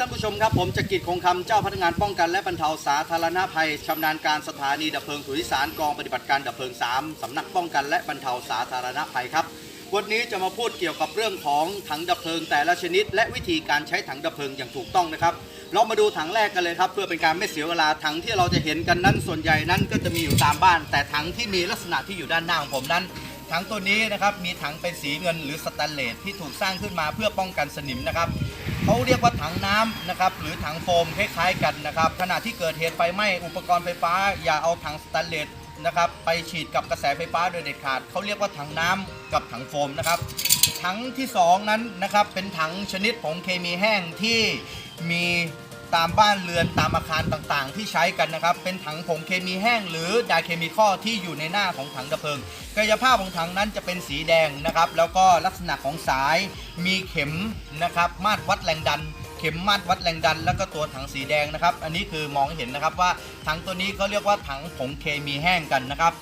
ท่านผู้ชมครับ ผมจักริดคงคำเจ้าพนักงานป้องกันและบรรเทาสาธารณภัยชำนาญการสถานีดับเพลิงสุริสารกองปฏิบัติการดับเพลิง 3สำนักป้องกันและบรรเทาสาธารณภัยครับ วันนี้จะมาพูดเกี่ยวกับเรื่องของถังดับเพลิงแต่ละชนิด และวิธีการใช้ถังดับเพลิงอย่างถูกต้องนะครับ เรามาดูถังแรกกันเลยครับเพื่อเป็นการไม่เสียเวลาถังที่เราจะเห็นกันนั้นส่วนใหญ่นั้นก็จะมีอยู่ตามบ้าน แต่ถังที่มีลักษณะที่อยู่ด้านหน้าของผมนั้นถังตัวนี้นะครับมีถังเป็นสีเงินหรือสแตนเลสที่ถูกสร้างขึ้นมาเพื่อป้องกันสนิมนะครับ เขาเรียกว่าถังน้ำนะครับหรือถังโฟมคล้ายๆกันนะครับขณะที่เกิดเหตุไฟไหม้อุปกรณ์ไฟฟ้า อย่าเอาถังสแตนเลสนะครับไปฉีดกับกระแสไฟฟ้าโดยเด็ดขาดเขาเรียกว่าถังน้ำกับถังโฟมนะครับถังที่สองนั้นนะครับเป็นถังชนิดผงเคมีแห้งที่มี ตามบ้านเรือนตามอาคารต่างๆ ที่ใช้กันนะครับ เป็นถังผงเคมีแห้งหรือไดเคมีคอที่อยู่ในหน้าของถังดับเพลิงกายภาพของถังนั้นจะเป็นสีแดงนะครับ แล้วก็ลักษณะของสายมีเข็มนะครับมาตรวัดแรงดันเข็มมาตรวัดแรงดันแล้วก็ตัวถังสีแดงนะครับ อันนี้คือมองเห็นนะครับว่าถังตัวนี้เขาเรียกว่าถังผงเคมีแห้งกันนะครับ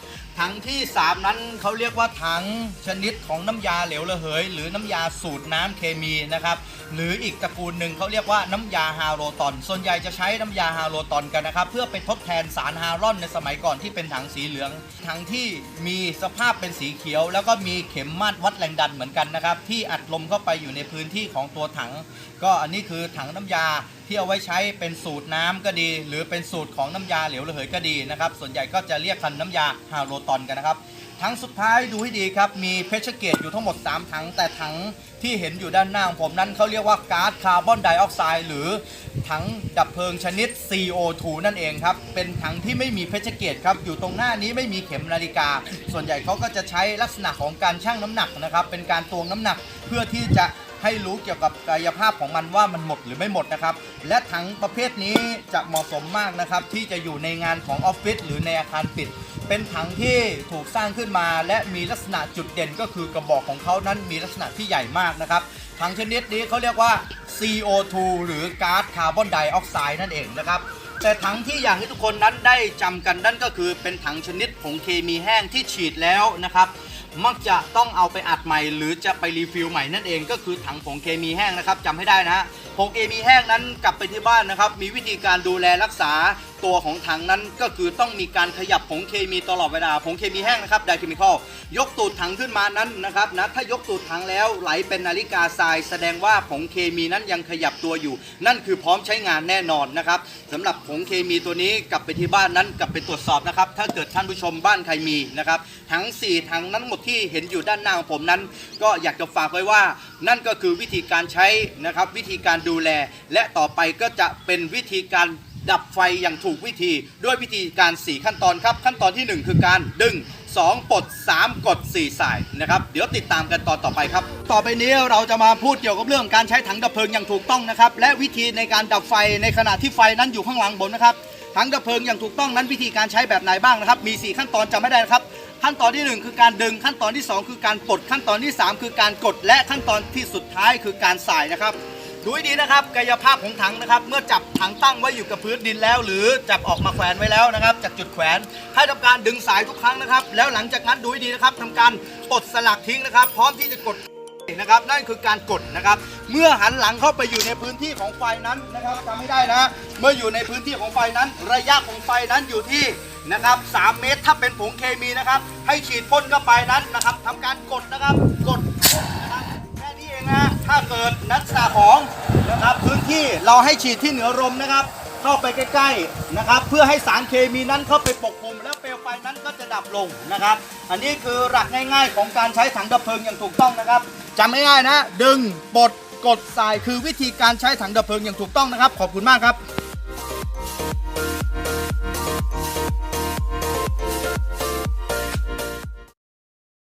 ถังที่ 3 นั้นเขาเรียกว่าถังชนิดของน้ำยาเหลวระเหย หรือน้ำยาสูตรน้ำเคมีนะครับหรืออีกตระกูลหนึ่งเขาเรียกว่าน้ำยาฮาโลตอน ส่วนใหญ่จะใช้น้ำยาฮาโลตอนกันนะครับเพื่อไปทดแทนสารฮารอนในสมัยก่อนที่เป็นถังสีเหลือง ถังที่มีสภาพเป็นสีเขียว แล้วก็มีเข็มมาตรวัดแรงดันเหมือนกันนะครับที่อัดลมเข้าไปอยู่ในพื้นที่ของตัวถัง ก็อันนี้คือถังน้ำยา ที่เอาไว้ใช้เป็นสูตรน้ำก็ดี หรือเป็นสูตรของน้ำยาเหลวระเหยก็ดีนะครับ ส่วนใหญ่ก็จะเรียกกันน้ำยาฮาโลตอนกันนะครับถังสุดท้ายดูให้ดีครับ มีเพชรเกตอยู่ทั้งหมด 3 ถัง แต่ถังที่เห็นอยู่ด้านหน้าของผมนั้นเขาเรียกว่าก๊าซคาร์บอนไดออกไซด์หรือถังดับเพลิงชนิด CO2 นั่นเองครับ เป็นถังที่ไม่มีเพชรเกตครับ อยู่ตรงหน้านี้ไม่มีเข็มนาฬิกา ส่วนใหญ่เขาก็จะใช้ลักษณะของการชั่งน้ำหนักนะครับ เป็นการตวงน้ำหนักเพื่อที่จะ ให้รู้เกี่ยวกับกายภาพของมันว่ามันหมดหรือไม่หมดนะครับ และถังประเภทนี้จะเหมาะสมมากนะครับ ที่จะอยู่ในงานของออฟฟิศหรือในอาคารปิด เป็นถังที่ถูกสร้างขึ้นมา และมีลักษณะจุดเด่นก็คือกระบอกของเขานั้นมีลักษณะที่ใหญ่มากนะครับถังชนิดนี้เขาเรียกว่า CO2 หรือก๊าซคาร์บอนไดออกไซด์นั่นเองนะครับแต่ถังที่อยากให้ทุกคนนั้นได้จำกันนั่นก็คือเป็นถังชนิดผงเคมีแห้งที่ฉีดแล้วนะครับ มักจะต้องเอาไปอัดใหม่ หรือจะไปรีฟิลใหม่นั่นเองก็คือถังผงเคมีแห้งนะครับจำให้ได้นะฮะ ผงเคมีแห้งนั้นกลับไปที่บ้านนะครับ มีวิธีการดูแลรักษาตัวของถังนั้นก็คือต้องมีการขยับผงเคมีตลอดเวลาผงเคมีแห้งนะครับไดเคมีคอลยกตูดถังขึ้นมานั้นนะครับนะถ้ายกตูดถังแล้วไหลเป็นนาฬิกาทราย แสดงว่าผงเคมีนั้นยังขยับตัวอยู่ นั่นคือพร้อมใช้งานแน่นอนนะครับสำหรับผงเคมีตัวนี้กลับไปที่บ้านนั้นกลับไปตรวจสอบนะครับถ้าเกิดท่านผู้ชมบ้านใครมีนะครับทั้ง4ถังนั้นหมดที่เห็นอยู่ด้านหน้าของผมนั้น ก็อยากจะฝากไว้ว่านั่นก็คือวิธีการใช้นะครับวิธีการดูแล และต่อไปก็จะเป็นวิธีการดับไฟอย่างถูกวิธีด้วยวิธีการ 4 ขั้นตอนครับ ขั้นตอนทีหนึ่1 คือการดึง 2 ปลด 3 กด 4 สายนะครับ เดี๋ยวติดตามกันตอนต่อไปครับ ต่อไปนี้เราจะมาพูดเกี่ยวกับเรื่องการใช้ถังดับเพลิงอย่างถูกต้องนะครับ และวิธีในการดับไฟในขณะที่ไฟนั้นอยู่ข้างหลังผมนะครับถังดับเพลิงอย่างถูกต้องนั้นวิธีการใช้แบบไหนบ้างนะครับ มี 4 ขั้นตอนจำไม่ได้นะครับ ขั้นตอนที่ 1 คือการดึงขั้นตอนที่ 2 คือการปลดขั้นตอนที่ 3 คือการกดและขั้นตอนที่สุดท้ายคือการสายนะครับดูให้ดีนะครับกายภาพของถังนะครับ เมื่อจับถังตั้งไว้อยู่กับพื้นดินแล้ว หรือจับออกมาแขวนไว้แล้วนะครับ จากจุดแขวนให้ทำการดึงสายทุกครั้งนะครับ แล้วหลังจากนั้นดูให้ดีนะครับทำการปลดสลักทิ้งนะครับ พร้อมที่จะกดนะครับ นั่นคือการกดนะครับ เมื่อหันหลังเข้าไปอยู่ในพื้นที่ของไฟนั้นนะครับจำไม่ได้นะ เมื่ออยู่ในพื้นที่ของไฟนั้น ระยะของไฟนั้นอยู่ที่ นะครับ3เมตรถ้าเป็นผงเคมีนะครับ ให้ฉีดพ่นเข้าไปนั้นนะครับทำการกดนะครับกดนะครับแค่นี้เองนะถ้าเกิดนักศึกษาของนะครับพื้นที่เราให้ฉีดที่เหนือลมนะครับ เข้าไปใกล้ๆนะครับ เพื่อให้สารเคมีนั้นเข้าไปปกคลุม แล้วเปลวไฟนั้นก็จะดับลงนะครับ อันนี้คือหลักง่ายๆ ของการใช้ถังดับเพลิงอย่างถูกต้องนะครับจำง่ายๆนะ ดึงปลดกดสายคือวิธีการใช้ถังดับเพลิงอย่างถูกต้องนะครับ ขอบคุณมากครับ